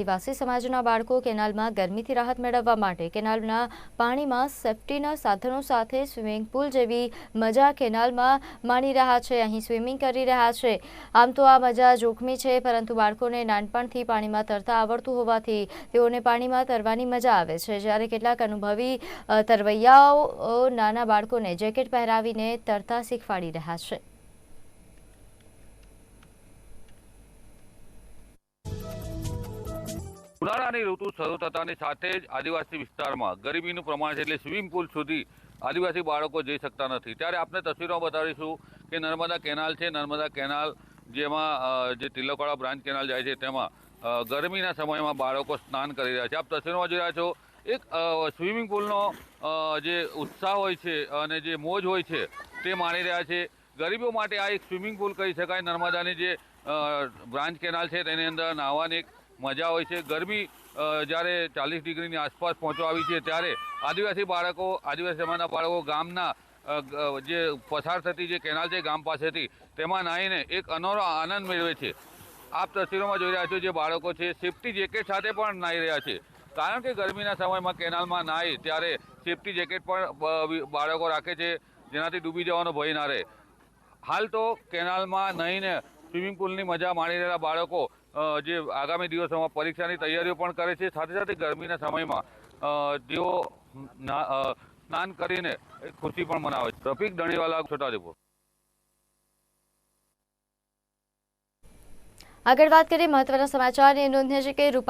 આદિવાસી સમાજના બાળકો કેનાલમાં ગરમીથી રાહત મેળવવા માટે કેનાલના પાણીમાં સેફટીના સાધનો સાથે સ્વિમિંગ પુલ જેવી મજા કેનાલમાં માણી રહ્યા છે. અહીં સ્વિમિંગ કરી રહ્યા છે. આમ તો આ મજા જોખમી છે, પરંતુ બાળકોને નાનપણથી પાણીમાં તરતા આવડતું હોવાથી તેઓને પાણીમાં તરવાની મજા આવે છે. જ્યારે કેટલાક અનુભવી તરવૈયાઓ નાના બાળકોને જેકેટ પહેરાવીને તરતા શીખવાડી રહ્યા છે. ઉનાળાની ઋતુ શરૂ થતાની સાથે જ આદિવાસી વિસ્તારમાં. ગરીબીનું પ્રમાણ છે એટલે સ્વિમિંગ પુલ સુધી આદિવાસી બાળકો જઈ શકતા નથી. ત્યારે આપણે તસવીરો બતાવીશું કે નર્મદા કેનાલ છે. નર્મદા કેનાલ જેમાં જે તિલકવાડા બ્રાન્ચ કેનાલ જાય છે તેમાં ગરમીના સમયમાં બાળકો સ્નાન કરી રહ્યા છે. આપ તસવીરોમાં જોઈ રહ્યા છો એક સ્વિમિંગ પુલનો જે ઉત્સાહ હોય છે અને જે મોજ હોય છે તે માણી રહ્યા છે. ગરીબો માટે આ એક સ્વિમિંગ પુલ કહી શકાય. નર્મદાની જે બ્રાન્ચ કેનાલ છે તેની અંદર નાહવાની એક મજા હોય છે. ગરમી જ્યારે ચાલીસ ડિગ્રીની આસપાસ પહોંચવા આવી છે ત્યારે આદિવાસી બાળકો, આદિવાસી સમાજના બાળકો ગામના જે પસાર થતી જે કેનાલ છે ગામ પાસેથી, તેમાં નાહીને એક અનોરો આનંદ મેળવે છે. આપ તસવીરોમાં જોઈ રહ્યા છો જે બાળકો છે, સેફટી જેકેટ સાથે પણ નાહી રહ્યા છે. કારણ કે ગરમીના સમયમાં કેનાલમાં નાહી ત્યારે સેફટી જેકેટ પણ બાળકો રાખે છે, જેનાથી ડૂબી જવાનો ભય ના રહે. હાલ તો કેનાલમાં નહીંને સ્વિમિંગ પુલની મજા માણી રહેલા બાળકો જે આગામી દિવસોમાં પરીક્ષાની તૈયારીઓ પણ કરે છે. સાથે સાથે ગરમીના સમયમાં જેઓ સ્નાન કરીને ખુશી પણ મનાવે છે. રફીક છોટા રિપોર્ટ. આગળ વાત કરીએ મહત્વના સમાચારની. નોંધ્ય છે કે રૂપા